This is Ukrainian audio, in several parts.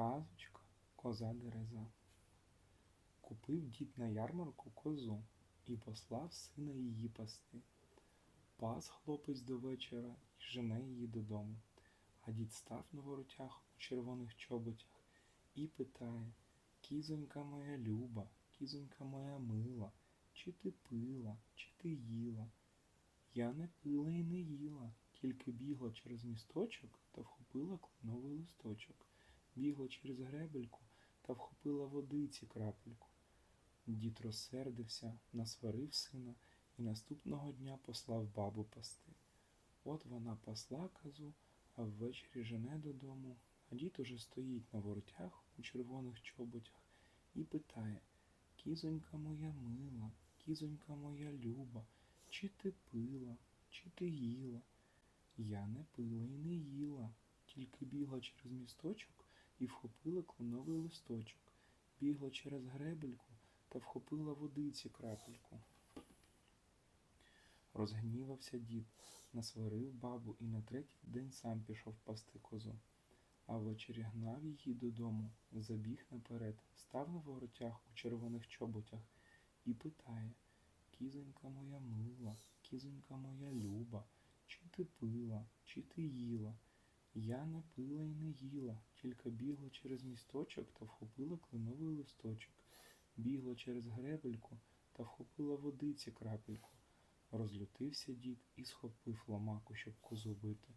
Казочка коза дереза. Купив дід на ярмарку козу і послав сина її пасти. Пас хлопець до вечора і жене її додому. А дід став на воротях у червоних чоботях і питає Кізонька моя люба, кізонька моя мила, чи ти пила, чи ти їла? Я не пила і не їла, тільки бігла через місточок та вхопила кленовий листочок, бігла через гребельку та вхопила водиці крапельку. Дід розсердився, насварив сина і наступного дня послав бабу пасти. От вона пасла козу, а ввечері жене додому, а дід уже стоїть на воротях у червоних чоботях і питає Кізонька моя мила, кізонька моя люба, чи ти пила, чи ти їла? Я не пила і не їла, тільки бігла через місточок і вхопила кленовий листочок, бігла через гребельку та вхопила водиці крапельку. Розгнівався дід, насварив бабу і на третій день сам пішов пасти козу. А ввечері гнав її додому, забіг наперед, став на воротях у червоних чоботях і питає Кізонька моя мила, кізонька моя люба, чи ти пила, чи ти їла? Я не пила і не їла, тільки бігла через місточок та вхопила кленовий листочок, бігла через гребельку та вхопила водиці крапельку. Розлютився дід і схопив ломаку, щоб козу бити,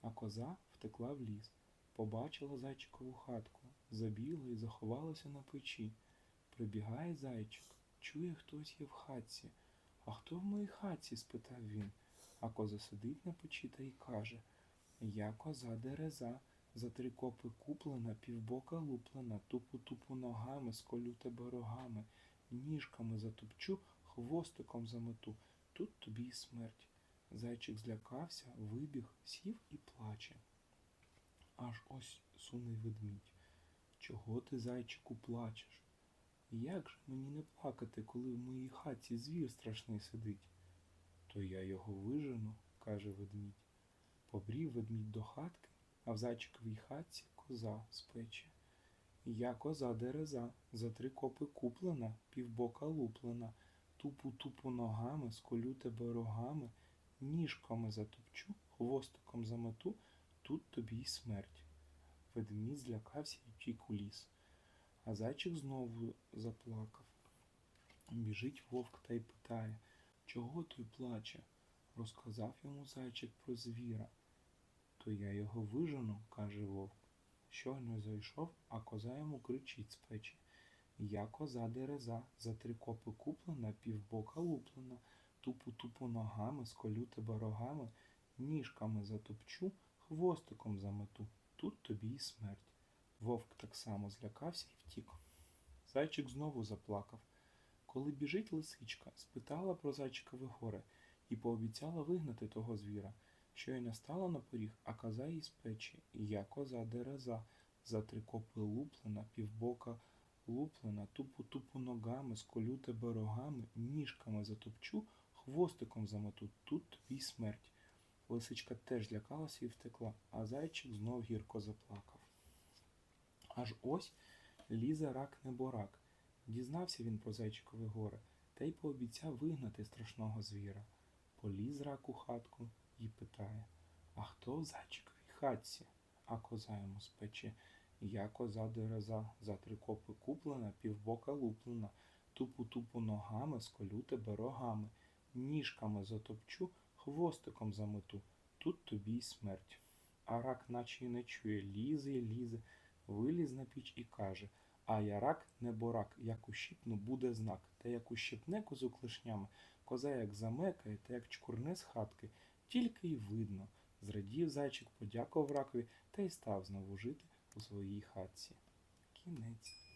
а коза втекла в ліс. Побачила зайчикову хатку, забігла і заховалася на печі. Прибігає зайчик, чує, хтось є в хатці. А хто в моїй хатці? спитав він. А коза сидить на печі та й каже Я коза дереза, за три копи куплена, півбока луплена, тупу-тупу ногами, сколю тебе рогами, ніжками затопчу, хвостиком замету. Тут тобі й смерть. Зайчик злякався, вибіг, сів і плаче. Аж ось суне ведмідь. Чого ти, зайчику, плачеш? Як же мені не плакати, коли в моїй хаті звір страшний сидить? То я його вижену, каже ведмідь. Побрів ведмідь до хатки, а в зайчиковій хатці коза з печі. Я коза дереза, за три копи куплена, півбока луплена, тупу-тупу ногами, сколю тебе рогами, ніжками затопчу, хвостиком замету, тут тобі й смерть. Ведмідь злякався і втік у ліс. А зайчик знову заплакав. Біжить вовк та й питає, чого той плаче? Розказав йому зайчик про звіра. То я його вижену, каже вовк. Щойно зайшов, а коза йому кричить з печі. Я коза дереза, за три копи куплена, півбока луплена, тупу-тупу ногами, сколю тебе рогами, ніжками затопчу, хвостиком замету. Тут тобі й смерть. Вовк так само злякався і втік. Зайчик знову заплакав. Коли біжить лисичка, спитала про зайчикове горе і пообіцяла вигнати того звіра. Щойно стала на поріг, а коза їй з печі. І я коза дереза, за три копи луплена, півбока луплена, тупу-тупу ногами, сколю тебе рогами, ніжками затопчу, хвостиком замету, тут тобі смерть. Лисичка теж злякалася і втекла, а зайчик знов гірко заплакав. Аж ось лізе рак неборак. Дізнався він про зайчикове горе та й пообіцяв вигнати страшного звіра. Поліз рак у хатку і питає А хто в зайчиковій хатці? А коза йому з печі. Я коза дереза, за три копи куплена, півбока луплена, тупу-тупу ногами, сколю тебе рогами, ніжками затопчу, хвостиком замету. Тут тобі й смерть. А рак наче й не чує, лізе лізе, виліз на піч і каже А я рак не борак, як ущипну, буде знак. Та як ущипне козу клешнями, коза як замекає, та як чкурне з хатки, тільки й видно. Зрадів зайчик, подякував ракові та й став знову жити у своїй хатці. Кінець.